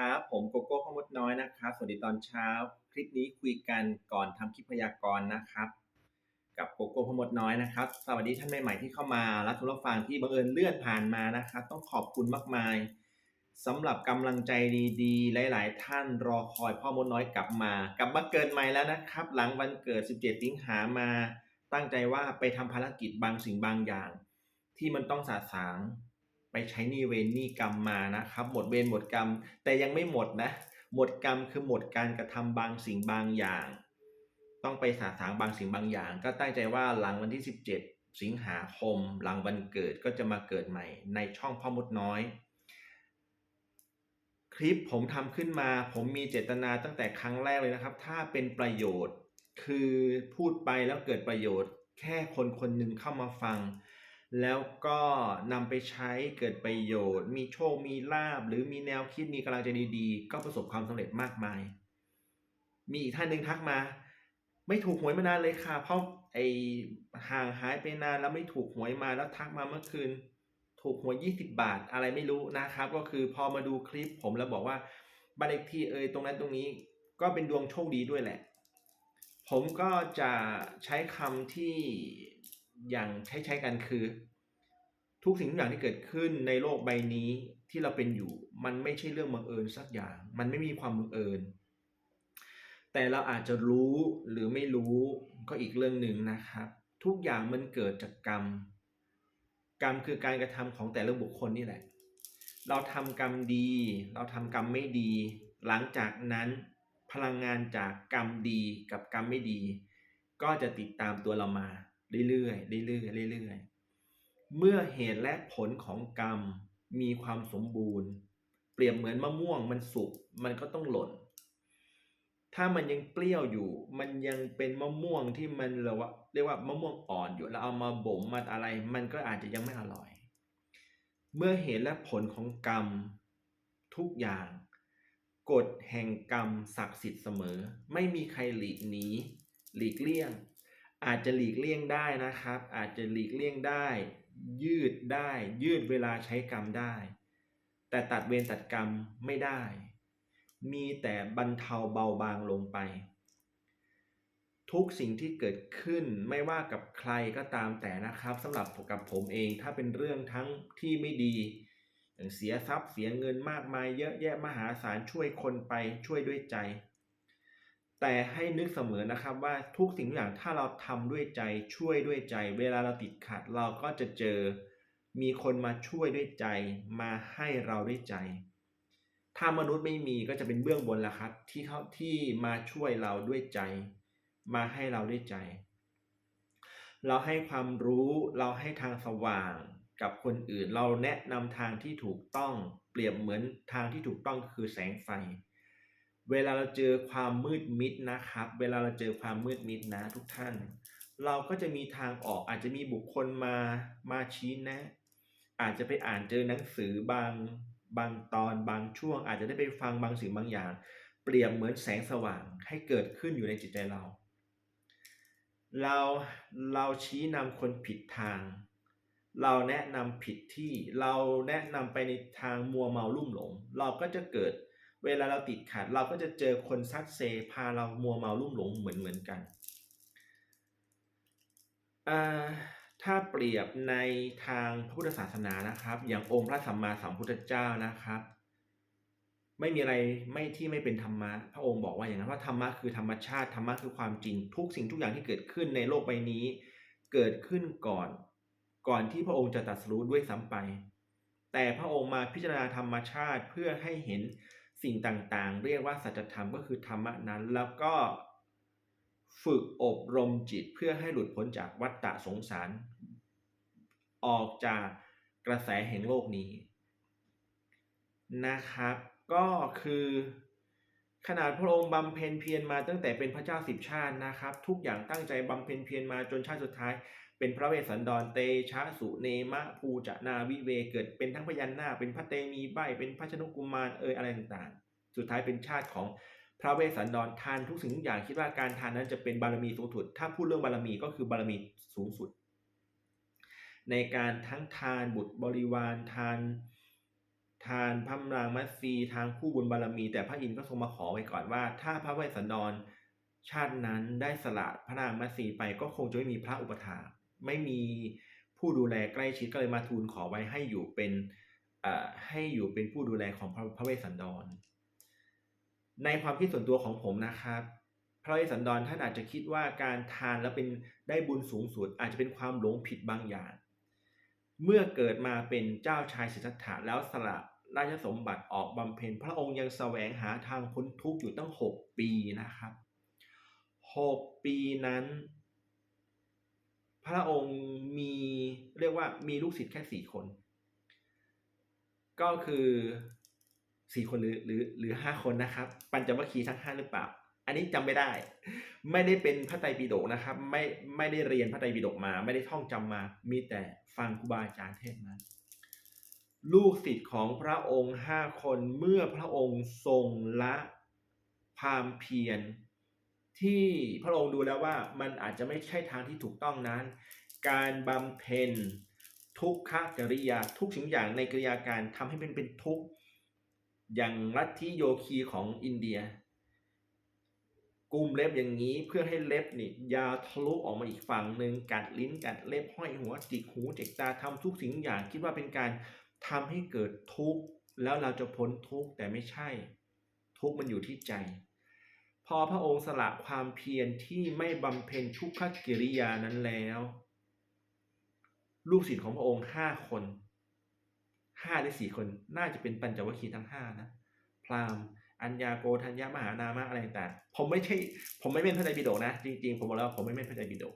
ครับ ผมโกโก้พ่อมดน้อยนะครับสวัสดีตอนเช้า คลิปนี้คุยกันก่อนทำคลิปพยากรณ์นะครับ กับโกโก้พ่อมดน้อยนะครับ สวัสดีท่านใหม่ๆที่เข้ามาและทุกรับฟังที่บังเอิญเลื่อนผ่านมานะครับ ต้องขอบคุณมากมายสำหรับกำลังใจดีๆ หลาย ๆ ท่านรอคอยพ่อมดน้อยกลับมา กลับมาเกิดใหม่แล้วนะครับ หลังวันเกิด 17 สิงหามา ตั้งใจว่าไปทำภารกิจบางสิ่งบางอย่าง ที่มันต้องสาสาง ไปใช้หนี่เวรหนี่กรรมมานะครับ หมดเวรหมดกรรม แต่ยังไม่หมดนะ หมดกรรมคือหมดการกระทำบางสิ่งบางอย่าง ต้องไปสาสางบางสิ่งบางอย่าง ก็ตั้งใจว่าหลังวันที่ 17 สิงหาคม หลังวันเกิดก็จะมาเกิดใหม่ ในช่องพ่อมดน้อย คลิปผมทำขึ้นมา ผมมีเจตนาตั้งแต่ครั้งแรกเลยนะครับ ถ้าเป็นประโยชน์คือพูดไปแล้วเกิดประโยชน์ แค่คนคนหนึ่งเข้ามาฟัง แล้วก็นำไปใช้เกิดประโยชน์ มีโชค มีลาบ หรือมีแนวคิด มีกำลังใจดีๆ ก็ประสบความสำเร็จมากมาย มีอีกท่านหนึ่งทักมา ไม่ถูกหวยมานานเลยค่ะ เพราะไอห่างหายไปนานแล้วไม่ถูกหวยมาแล้วทักมาเมื่อคืน ถูกหวย 20 บาท อะไรไม่รู้นะครับ ก็คือพอมาดูคลิปผมแล้วบอกว่าบ้านเลขที่เอ่ยตรงนั้นตรงนี้ ก็เป็นดวงโชคดีด้วยแหละ ผมก็จะใช้คำที่อย่างใช้ใช้กันคือ ทุกสิ่งทุกอย่างที่เกิดขึ้นในโลกใบนี้ที่เราเป็นอยู่ มันไม่ใช่เรื่องบังเอิญสักอย่าง มันไม่มีความบังเอิญ แต่เราอาจจะรู้หรือไม่รู้ก็อีกเรื่องหนึ่งนะครับ ทุกอย่างมันเกิดจากกรรม กรรมคือการกระทำของแต่ละบุคคลนี่แหละ เราทำกรรมดี เราทำกรรมไม่ดี หลังจากนั้นพลังงานจากกรรมดีกับกรรมไม่ดี ก็จะติดตามตัวเรามาเรื่อยๆเรื่อยๆเรื่อยๆ เมื่อเหตุและผลของกรรมมีความสมบูรณ์ เปรียบเหมือนมะม่วงมันสุกมันก็ต้องหล่น ถ้ามันยังเปรี้ยวอยู่ มันยังเป็นมะม่วงที่มันเราว่าเรียกว่ามะม่วงอ่อนอยู่แล้วเอามาบ่มมาอะไร มันก็อาจจะยังไม่อร่อย เมื่อเหตุและผลของกรรมทุกอย่าง กฎแห่งกรรมศักดิ์สิทธิ์เสมอ ไม่มีใครหลีกหนีหลีกเลี่ยง อาจจะหลีกเลี่ยงได้นะครับ อาจจะหลีกเลี่ยงได้ ยืดได้ ยืดเวลาใช้กรรมได้ แต่ตัดเวรตัดกรรมไม่ได้ มีแต่บรรเทาเบาบางลงไป ทุกสิ่งที่เกิดขึ้นไม่ว่ากับใครก็ตามแต่นะครับสำหรับกับผมเองถ้าเป็นเรื่องทั้งที่ไม่ดีอย่างเสียทรัพย์เสียเงินมากมายเยอะแยะมหาศาลช่วยคนไปช่วยด้วยใจ แต่ให้นึกเสมอนะครับว่าทุกสิ่งทุกอย่างถ้าเราทำด้วยใจช่วยด้วยใจ เวลาเราติดขัดเราก็จะเจอ มีคนมาช่วยด้วยใจ มาให้เราด้วยใจ ถ้ามนุษย์ไม่มีก็จะเป็นเบื้องบนละครับ ที่เขาที่มาช่วยเราด้วยใจ มาให้เราด้วยใจ เราให้ความรู้เราให้ทางสว่างกับคนอื่น เราแนะนำทางที่ถูกต้องเปรียบเหมือนทางที่ถูกต้องคือแสงไฟ เวลาเราเจอความมืดมิดนะครับ เวลาเราเจอความมืดมิดนะทุกท่าน เราก็จะมีทางออกอาจจะมีบุคคลมามาชี้แนะ อาจจะไปอ่านเจอหนังสือบางบางตอนบางช่วง อาจจะได้ไปฟังบางสิ่งบางอย่าง เปรียบเหมือนแสงสว่างให้เกิดขึ้นอยู่ในจิตใจเรา เราเราชี้นำคนผิดทาง เราแนะนำผิดที่เราแนะนำไปในทางมัวเมาลุ่มหลง เราก็จะเกิด เวลาเราติดขัดเราก็จะเจอคนซัดเซพาเรามัวเมาลุ่มหลงเหมือนเหมือนกันถ้าเปรียบในทางพระพุทธศาสนานะครับ อย่างองค์พระสัมมาสัมพุทธเจ้านะครับ ไม่มีอะไรไม่ที่ไม่เป็นธรรมะพระองค์บอกว่าอย่างนั้นว่าธรรมะคือธรรมชาติธรรมะคือความจริงทุกสิ่งทุกอย่างที่เกิดขึ้นในโลกใบนี้ เกิดขึ้นก่อน ก่อนที่พระองค์จะตรัสรู้ด้วยซ้ำไป แต่พระองค์มาพิจารณาธรรมชาติเพื่อให้เห็น สิ่งต่างๆ เรียกว่าสัจธรรมก็คือธรรมะนั้น แล้วก็ฝึกอบรมจิตเพื่อให้หลุดพ้นจากวัฏฏะสงสาร ออกจากกระแสแห่งโลกนี้นะครับ ก็คือขนาดพระองค์บำเพ็ญเพียรมาตั้งแต่เป็นพระเจ้าสิบชาตินะครับ ทุกอย่างตั้งใจบำเพ็ญเพียรมาจนชาติสุดท้าย เป็นพระเวสสันดรเตชะสุเนมะภูจนาวิเวเกิดเป็นทั้งพยัญนาคเป็นพระเตมีใบเป็นพระชนกุมารเอยอะไรต่างๆ สุดท้ายเป็นชาติของพระเวสสันดรทานทุกสิ่งทุกอย่างคิดว่าการทานนั้นจะเป็นบารมีสูงสุด ถ้าพูดเรื่องบารมีก็คือบารมีสูงสุด ในการทั้งทานบุตรบริวารทาน ทานพระนางมัตสีทางคู่บุญบารมี แต่พระอินทร์ก็ทรงมาขอไว้ก่อนว่า ถ้าพระเวสสันดรชาตินั้นได้สละพระนางมัตสีไปก็คงจะไม่มีพระอุปถา ไม่มีผู้ดูแลใกล้ชิดก็เลยมาทูลขอไว้ให้อยู่เป็นให้อยู่เป็นผู้ดูแลของพระพระเวสสันดร ในความคิดส่วนตัวของผมนะครับ พระเวสสันดรท่านอาจจะคิดว่าการทานแล้วเป็นได้บุญสูงสุด อาจจะเป็นความหลงผิดบางอย่าง เมื่อเกิดมาเป็นเจ้าชายสิทธัตถะแล้วสละราชสมบัติออกบำเพ็ญ พระองค์ยังแสวงหาทางพ้นทุกข์อยู่ตั้งหกปีนะครับหกปีนั้น พระองค์มีเรียกว่ามีลูกศิษย์แค่สี่คน ก็คือสี่คนหรือหรือหรือห้าคนนะครับ ปัญจวัคคีย์ทั้งห้าหรือเปล่า อันนี้จำไม่ได้ ไม่ได้เป็นพระไตรปิฎกนะครับ ไม่ไม่ได้เรียนพระไตรปิฎกมา ไม่ได้ท่องจำมา มีแต่ฟังครูบาอาจารย์เทศมาลูกศิษย์ของพระองค์ห้าคนเมื่อพระองค์ทรงละความเพียร ที่พระองค์ดูแล้วว่ามันอาจจะไม่ใช่ทางที่ถูกต้องนั้น การบำเพ็ญทุกขกริยาทุกสิ่งอย่างในกริยาการทำให้เป็นเป็นทุกข์อย่างลัทธิโยคีของอินเดียกุมเล็บอย่างนี้เพื่อให้เล็บนี่ยาวทะลุออกมาอีกฝั่งหนึ่งกัดลิ้นกัดเล็บห้อยหัวจิกหูจิกตาทำทุกสิ่งอย่างคิดว่าเป็นการทำให้เกิดทุกข์แล้วเราจะพ้นทุกข์แต่ไม่ใช่ ทุกข์มันอยู่ที่ใจ พอพระองค์สละความเพียรที่ไม่บำเพ็ญทุกขกิริยานั้นแล้ว ลูกศิษย์ของพระองค์ห้าคนห้าหรือสี่คนน่าจะเป็นปัญจวัคคีย์ทั้งห้านะ พราหมณ์อัญญาโกธัญญามหานามะอะไรต่างผมไม่ใช่ ผมไม่เป็นพระไตรปิฎกนะ จริง ๆ ผมบอกแล้วผมไม่เป็นพระไตรปิฎก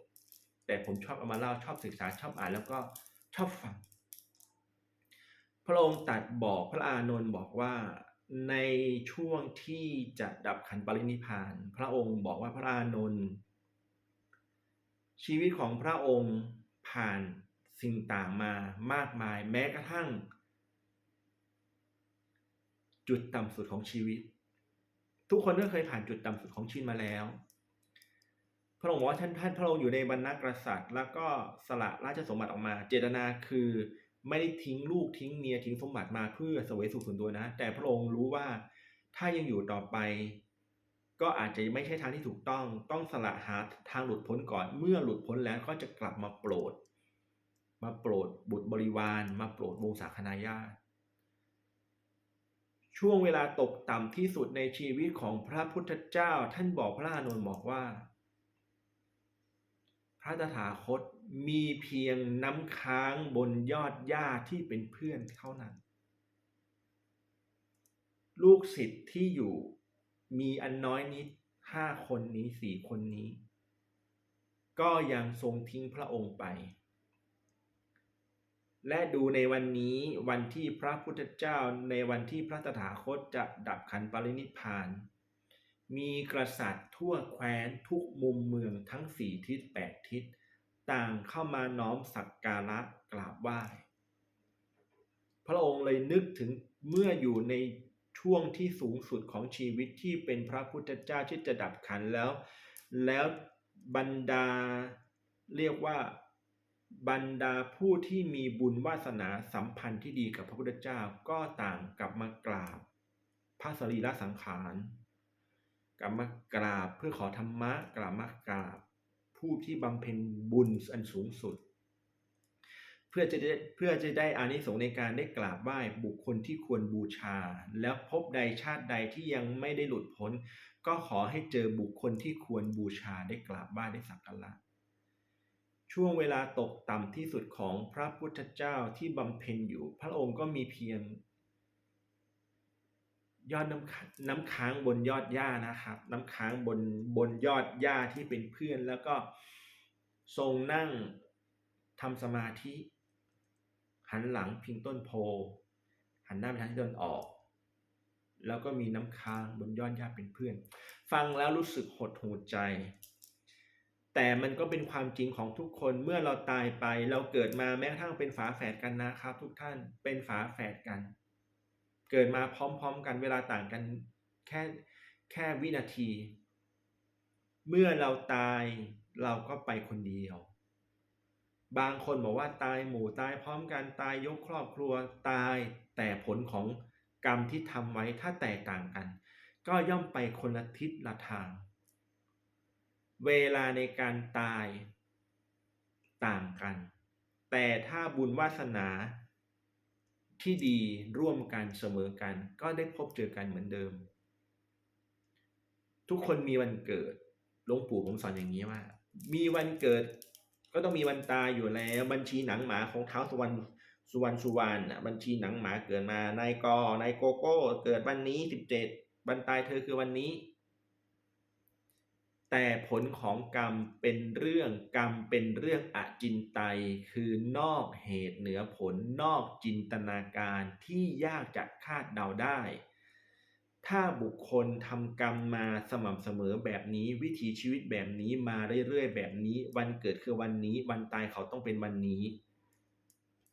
แต่ผมชอบเอามาเล่าชอบศึกษาชอบอ่านแล้วก็ชอบฟัง พระองค์ตัดบอกพระอานนท์บอกว่า ในช่วงที่จะดับขันปรินิพาน พระองค์บอกว่าพระอานนท์ชีวิตของพระองค์ผ่านสิ่งต่างมามากมายแม้กระทั่ง จุดต่ำสุดของชีวิต ทุกคนก็เคยผ่านจุดต่ำสุดของชีวิตมาแล้ว พระองค์บอกว่าท่านท่านพระองค์อยู่ในบรรณกษัตริย์ แล้วก็สละราชสมบัติออกมา เจตนาคือ ไม่ได้ทิ้งลูกทิ้งเมียทิ้งสมบัติมาเพื่อสวยสุขส่วนตัวนะ แต่พระองค์รู้ว่าถ้ายังอยู่ต่อไป ก็อาจจะไม่ใช่ทางที่ถูกต้อง ต้องสละหาทางหลุดพ้นก่อน เมื่อหลุดพ้นแล้วก็จะกลับมาโปรด มาโปรดบุตรบริวาร มาโปรดวงศาคณาญาติช่วงเวลาตกต่ำที่สุดในชีวิตของพระพุทธเจ้า ท่านบอกพระอานนท์บอกว่า ระตถาคตมีเพียงน้ำค้างบนยอดหญ้าที่เป็นเพื่อนเท่านั้น ลูกศิษย์ที่อยู่มีอันน้อยนิดห้าคนนี้สี่คนนี้ ก็ยังทรงทิ้งพระองค์ไป และดูในวันนี้วันที่พระพุทธเจ้าในวันที่พระตถาคตจะดับขันปรินิพาน มีกษัตริย ทั่วแคว้นทุกมุมเมืองทั้งสี่ทิศแปดทิศ ต่างเข้ามาน้อมสักการะกราบไหว้ พระองค์เลยนึกถึงเมื่ออยู่ในช่วงที่สูงสุดของชีวิตที่เป็นพระพุทธเจ้าที่จะดับขันแล้ว แล้วบรรดาเรียกว่าบรรดาผู้ที่มีบุญวาสนาสัมพันธ์ที่ดีกับพระพุทธเจ้าก็ต่างกลับมากราบพระสรีระสังขาร กลับมากราบเพื่อขอธรรมะกลับมากราบ ผู้ที่บำเพ็ญบุญอันสูงสุด เพื่อจะได้เพื่อจะได้อานิสงส์ในการได้กราบไหว้บุคคลที่ควรบูชา แล้วพบใดชาติใดที่ยังไม่ได้หลุดพ้น ก็ขอให้เจอบุคคลที่ควรบูชาได้กราบไหว้ได้สักการะช่วงเวลาตกต่ำที่สุดของพระพุทธเจ้าที่บำเพ็ญอยู่ พระองค์ก็มีเพียง ยอดน้ำน้ำค้างบนยอดหญ้านะครับ น้ำค้างบนบนยอดหญ้าที่เป็นเพื่อนแล้วก็ทรงนั่งทำสมาธิ หันหลังพิงต้นโพ หันหน้าไปทางที่ตะวันออก แล้วก็มีน้ำค้างบนยอดหญ้าเป็นเพื่อน ฟังแล้วรู้สึกหดหูใจ แต่มันก็เป็นความจริงของทุกคนเมื่อเราตายไป เราเกิดมาแม้กระทั่งเป็นฝาแฝดกันนะครับ ทุกท่านเป็นฝาแฝดกัน เกิดมาพร้อม ๆ กันเวลาต่างกันแค่แค่วินาที เมื่อเราตายเราก็ไปคนเดียว บางคนบอกว่าตายหมู่ตายพร้อมกันตายยกครอบครัวตายแต่ผลของกรรมที่ทำไว้ถ้าแตกต่างกัน ก็ย่อมไปคนละทิศละทาง เวลาในการตายต่างกัน แต่ถ้าบุญวาสนา ที่ดีร่วมกันเสมอกัน ก็ได้พบเจอกันเหมือนเดิม ทุกคนมีวันเกิดหลวงปู่ผมสอนอย่างนี้ว่า มีวันเกิด ก็ต้องมีวันตายอยู่แล้ว บัญชีหนังหมาของเท้าสุวรรณสุวรรณสุวรรณบัญชีหนังหมาเกิดมานายกนายโกโก้ เกิดวันนี้สิบเจ็ดวันตายเธอคือวันนี้ แต่ผลของกรรมเป็นเรื่องกรรมเป็นเรื่องอจินไตยคือนอกเหตุเหนือผลนอกจินตนาการที่ยากจะคาดเดาได้ ถ้าบุคคลทำกรรมมาสม่ำเสมอแบบนี้วิถีชีวิตแบบนี้มาเรื่อยๆแบบนี้ วันเกิดคือวันนี้วันตายเขาต้องเป็นวันนี้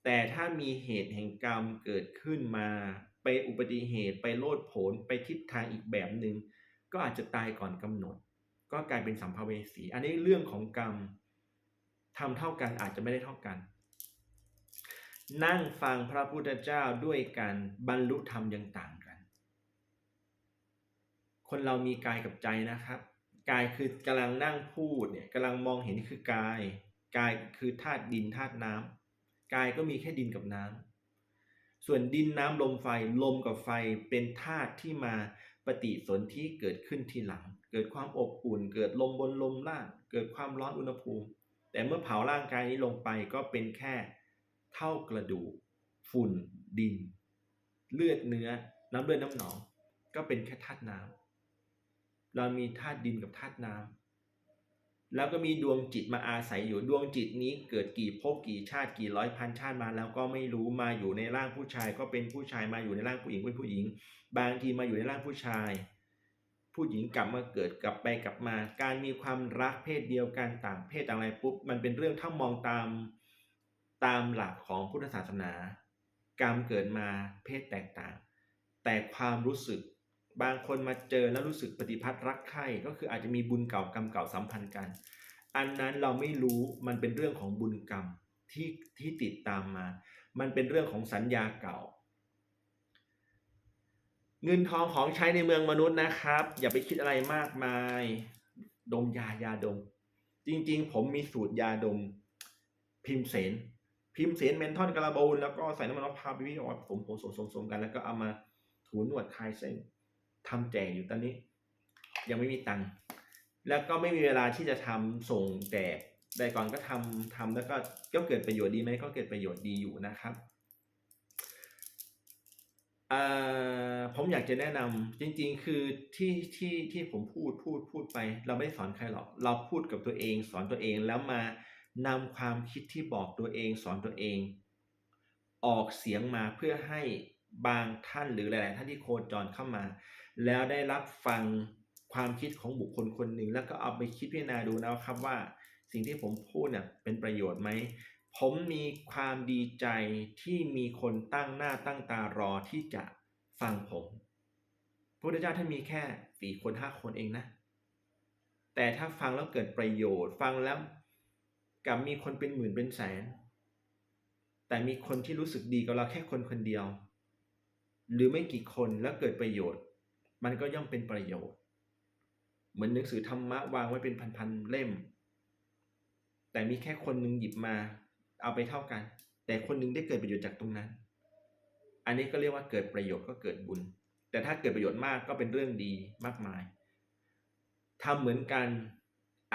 แต่ถ้ามีเหตุแห่งกรรมเกิดขึ้นมา ไปอุบัติเหตุไปโลดโผนไปทิศทางอีกแบบหนึ่งก็อาจจะตายก่อนกำหนด ก็กลายเป็นสัมภเวสี อันนี้เรื่องของกรรมทำเท่ากันอาจจะไม่ได้เท่ากัน นั่งฟังพระพุทธเจ้าด้วยกันบรรลุธรรมยังต่างกัน คนเรามีกายกับใจนะครับ กายคือกำลังนั่งพูดเนี่ยกำลังมองเห็นคือกาย กายคือธาตุดินธาตุน้ำกายก็มีแค่ดินกับน้ำ ส่วนดินน้ำลมไฟลมกับไฟเป็นธาตุที่มาปฏิสนธิเกิดขึ้นทีหลัง เกิดความอบอุ่น เกิดลมบนลมล่าง เกิดความร้อนอุณหภูมิ แต่เมื่อเผาร่างกายนี้ลงไปก็เป็นแค่เท่ากระดูกฝุ่น ดิน เลือดเนื้อ น้ำเลือดน้ำหนอง ก็เป็นแค่ธาตุน้ำเรามีธาตุดินกับธาตุน้ำ แล้วก็มีดวงจิตมาอาศัยอยู่ดวงจิตนี้เกิดกี่ภพกี่ชาติกี่ร้อยพันชาติมาแล้วก็ไม่รู้มาอยู่ในร่างผู้ชาย ก็เป็นผู้ชายมาอยู่ในร่างผู้หญิงเป็นผู้หญิง บางทีมาอยู่ในร่างผู้ชาย ผู้หญิงกลับมาเกิดกลับไปกลับมา การมีความรักเพศเดียวกันต่างเพศต่างอะไรปุ๊บมันเป็นเรื่องถ้ามองตามตามหลักของพุทธศาสนา กรรมเกิดมาเพศแตกต่าง แต่ความรู้สึก บางคนมาเจอแล้วรู้สึกปฏิพัทธ์รักใคร่ก็คืออาจจะมีบุญเก่ากรรมเก่าสัมพันธ์กัน อันนั้นเราไม่รู้มันเป็นเรื่องของบุญกรรมที่ที่ติดตามมา มันเป็นเรื่องของสัญญาเก่า เงินทองของใช้ในเมืองมนุษย์นะครับ อย่าไปคิดอะไรมากมาย ดมยายาดม จริงๆ ผมมีสูตรยาดม พิมเสนพิมเสนเมนทอนกระบูลแล้วก็ใส่น้ำมันมะพร้าวไปวิออยผสมผสมผสมกันแล้วก็เอามาถูนวดคลายเส้น ทำแจกอยู่ตอนนี้ ยังไม่มีตังค์แล้วก็ไม่มีเวลาที่จะทำส่งแจกแต่ก่อนก็ทำทำแล้วก็ก็เกิดประโยชน์ดีไหมก็เกิดประโยชน์ดีอยู่นะครับผมอยากจะแนะนำจริงๆ คือที่ที่ที่ผมพูดพูดพูดไป เราไม่ได้สอนใครหรอก เราพูดกับตัวเอง สอนตัวเองแล้วมานำความคิดที่บอกตัวเองสอนตัวเอง ออกเสียงมาเพื่อให้บางท่านหรือหลาย ๆ ท่านที่โคจรเข้ามา แล้วได้รับฟังความคิดของบุคคลคนหนึ่ง แล้วก็เอาไปคิดพิจารณาดูนะครับว่า สิ่งที่ผมพูดเนี่ยเป็นประโยชน์ไหมผมมีความดีใจที่มีคนตั้งหน้าตั้งตารอที่จะฟังผมพระพุทธเจ้าท่านมีแค่สี่คนห้าคนเองนะ แต่ถ้าฟังแล้วเกิดประโยชน์ ฟังแล้วกับมีคนเป็นหมื่นเป็นแสน แต่มีคนที่รู้สึกดีกับเราแค่คนคนเดียว หรือไม่กี่คนแล้วเกิดประโยชน์ มันก็ย่อมเป็นประโยชน์ เหมือนหนังสือธรรมะวางไว้เป็นพันๆเล่ม แต่มีแค่คนหนึ่งหยิบมา เอาไปเท่ากัน แต่คนหนึงได้เกิดประโยชน์จากตรงนั้น อันนี้ก็เรียกว่าเกิดประโยชน์ก็เกิดบุญ แต่ถ้าเกิดประโยชน์มากก็เป็นเรื่องดีมากมายทำเหมือนกัน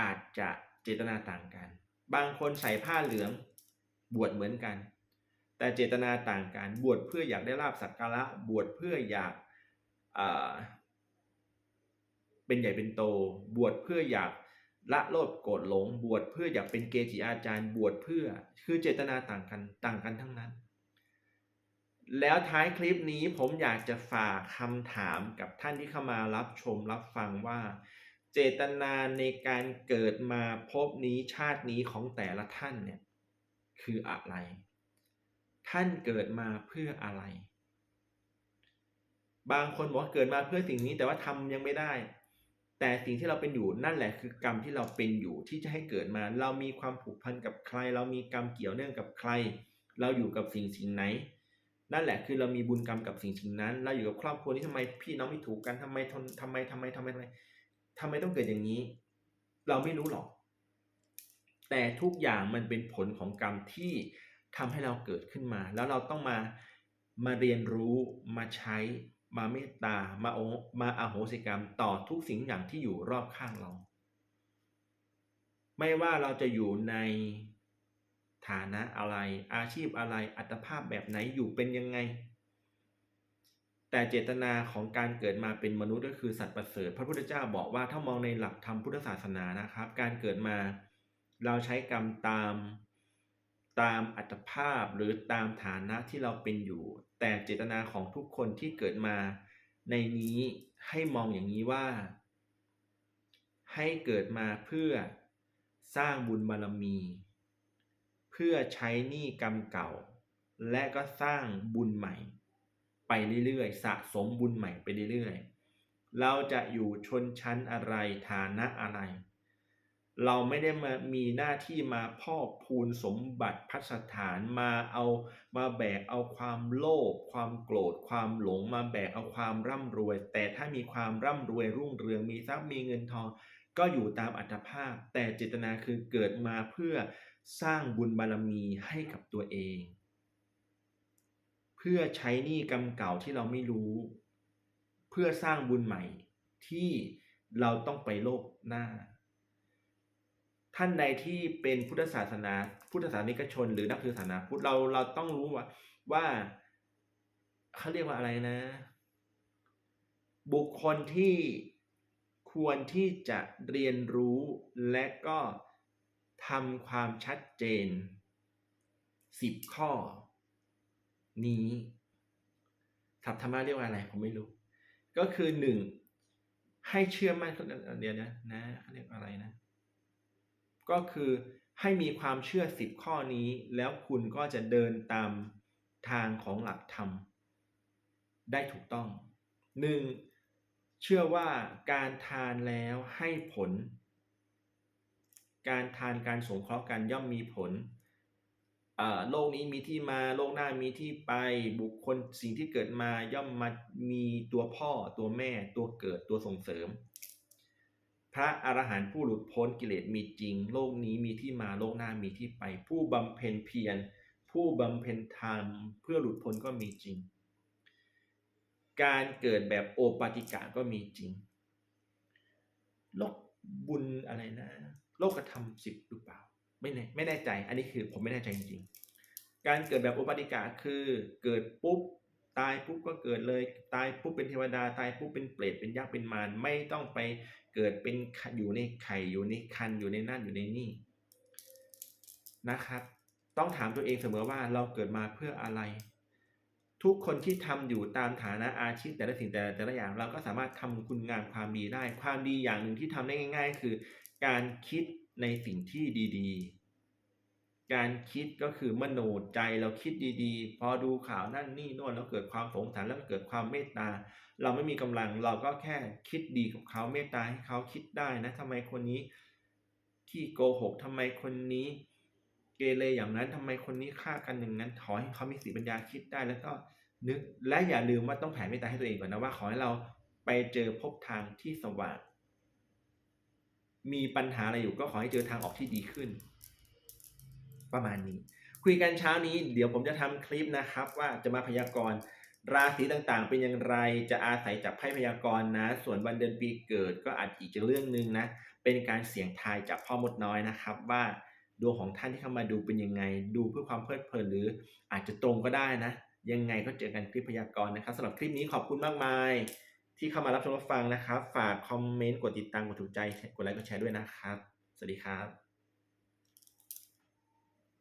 อาจจะเจตนาต่างกัน บางคนใส่ผ้าเหลืองบวชเหมือนกัน แต่เจตนาต่างกัน บวชเพื่ออยากได้ลาบสักการะ บวชเพื่ออยาก เป็นใหญ่เป็นโต บวชเพื่ออยากละโลภโกรธหลง บวชเพื่ออยากเป็นเกจิอาจารย์ บวชเพื่อคือเจตนาต่างกันต่างกันทั้งนั้น แล้วท้ายคลิปนี้ผมอยากจะฝากคำถามกับท่านที่เข้ามารับชมรับฟังว่า เจตนาในการเกิดมาพบนี้ชาตินี้ของแต่ละท่านเนี่ยคืออะไร ท่านเกิดมาเพื่ออะไร บางคนบอกเกิดมาเพื่อสิ่งนี้แต่ว่าทำยังไม่ได้ แต่สิ่งที่เราเป็นอยู่นั่นแหละคือกรรมที่เราเป็นอยู่ที่จะให้เกิดมา เรามีความผูกพันกับใคร เรามีกรรมเกี่ยวเนื่องกับใคร เราอยู่กับสิ่งสิ่งไหน นั่นแหละคือเรามีบุญกรรมกับสิ่งสิ่งนั้น เราอยู่กับครอบครัวนี้ทำไมพี่น้องไม่ถูกกันทำไมทนทำไมทำไมทำไมทำไมทำไมต้องเกิดอย่างนี้ เราไม่รู้หรอก แต่ทุกอย่างมันเป็นผลของกรรมที่ทำให้เราเกิดขึ้นมา แล้วเราต้องมามาเรียนรู้มาใช้ มาเมตตามาโอมาอาโหสิกรรมต่อทุกสิ่งอย่างที่อยู่รอบข้างเรา ไม่ว่าเราจะอยู่ในฐานะอะไรอาชีพอะไรอัตภาพแบบไหนอยู่เป็นยังไง แต่เจตนาของการเกิดมาเป็นมนุษย์ก็คือสัตว์ประเสริฐ พระพุทธเจ้าบอกว่าถ้ามองในหลักธรรมพุทธศาสนานะครับ การเกิดมาเราใช้กรรมตาม ตามอัตภาพหรือตามฐานะที่เราเป็นอยู่ แต่เจตนาของทุกคนที่เกิดมาในนี้ให้มองอย่างนี้ว่า ให้เกิดมาเพื่อสร้างบุญบารมี เพื่อใช้หนี้กรรมเก่า และก็สร้างบุญใหม่ ไปเรื่อยๆ สะสมบุญใหม่ไปเรื่อยๆ เราจะอยู่ชนชั้นอะไรฐานะอะไร เราไม่ได้มามีหน้าที่มาพอกพูนสมบัติพัสถานมาเอามาแบกเอาความโลภความโกรธความหลงมาแบกเอาความร่ำรวย แต่ถ้ามีความร่ำรวยรุ่งเรืองมีทรัพย์มีเงินทอง ก็อยู่ตามอัตภาพ แต่เจตนาคือเกิดมาเพื่อสร้างบุญบารมีให้กับตัวเอง เพื่อใช้หนี้กรรมเก่าที่เราไม่รู้ เพื่อสร้างบุญใหม่ที่เราต้องไปโลกหน้า ท่านใดที่เป็นพุทธศาสนา พุทธศาสนิกชน หรือนับถือศาสนาพุทธเราเราต้องรู้ว่าว่าเขาเรียกว่าอะไรนะ บุคคลที่ควรที่จะเรียนรู้และก็ทำความชัดเจนสิบข้อ นี้ศัพท์ธรรมะเรียกว่าอะไรผมไม่รู้ ก็คือหนึ่งให้เชื่อมั่นเดี๋ยวนะนะเขาเรียกอะไรนะ ก็คือให้มีความเชื่อสิบข้อนี้ แล้วคุณก็จะเดินตามทางของหลักธรรม ได้ถูกต้องหนึ่งเชื่อว่าการทานแล้วให้ผล การทานการสงเคราะห์กันย่อมมีผลโลกนี้มีที่มาโลกหน้ามีที่ไปบุคคลสิ่งที่เกิดมาย่อมมามีตัวพ่อตัวแม่ตัวเกิดตัวส่งเสริม พระอรหันต์ผู้หลุดพ้นกิเลสมีจริง โลกนี้มีที่มาโลกหน้ามีที่ไป ผู้บำเพ็ญเพียรผู้บำเพ็ญธรรมเพื่อหลุดพ้นก็มีจริง การเกิดแบบโอปติกะก็มีจริง โลกบุญอะไรนะ โลกธรรมสิบหรือเปล่า ไม่แน่ไม่แน่ใจ อันนี้คือผมไม่แน่ใจจริงๆการเกิดแบบโอปติกะคือเกิดปุ๊บ ตายปุ๊บก็เกิดเลย ตายปุ๊บเป็นเทวดา ตายปุ๊บเป็นเปรตเป็นยักษ์เป็นมารไม่ต้องไปเกิดเป็นอยู่ในไข่อยู่ในคันอยู่ในนั่นอยู่ในนี่นะครับ ต้องถามตัวเองเสมอว่าเราเกิดมาเพื่ออะไร ทุกคนที่ทำอยู่ตามฐานะอาชีพแต่ละสิ่งแต่ละแต่ละอย่าง เราก็สามารถทำคุณงามความดีได้ ความดีอย่างหนึ่งที่ทำได้ง่าย ๆ คือ การคิดในสิ่งที่ดี ๆ การคิดก็คือมโนใจเราคิดดีๆ พอดูข่าวนั่นนี่โน่นแล้วเกิดความสงสารแล้วเกิดความเมตตา เราไม่มีกำลังเราก็แค่คิดดีกับเขาเมตตาให้เขาคิดได้นะทำไมคนนี้ขี้โกหกทำไมคนนี้เกเรอย่างนั้นทำไมคนนี้ฆ่ากันอย่างนั้นขอให้เขามีสติปัญญาคิดได้แล้วก็นึกและอย่าลืมว่าต้องแผ่เมตตาให้ตัวเองก่อนนะว่าขอให้เราไปเจอพบทางที่สว่างมีปัญหาอะไรอยู่ก็ขอให้เจอทางออกที่ดีขึ้น ประมาณนี้ คุยกันเช้านี้ เดี๋ยวผมจะทำคลิปนะครับ ว่าจะมาพยากรณ์ราศีต่างๆ เป็นอย่างไร จะอาศัยจับไพ่พยากรณ์นะ ส่วนวันเดือนปีเกิดก็อาจอีกจะเรื่องหนึ่งนะ เป็นการเสี่ยงทายจากพ่อมดน้อยนะครับ ว่าดวงของท่านที่เข้ามาดูเป็นยังไง ดูเพื่อความเพลิดเพลินหรืออาจจะตรงก็ได้นะ ยังไงก็เจอกันคลิปพยากรณ์นะครับสำหรับคลิปนี้ขอบคุณมากมาย ที่เข้ามารับชมรับฟังนะครับ ฝากคอมเมนต์กดติดตามกดถูกใจกดไลค์กดแชร์ด้วยนะครับ สวัสดีครับ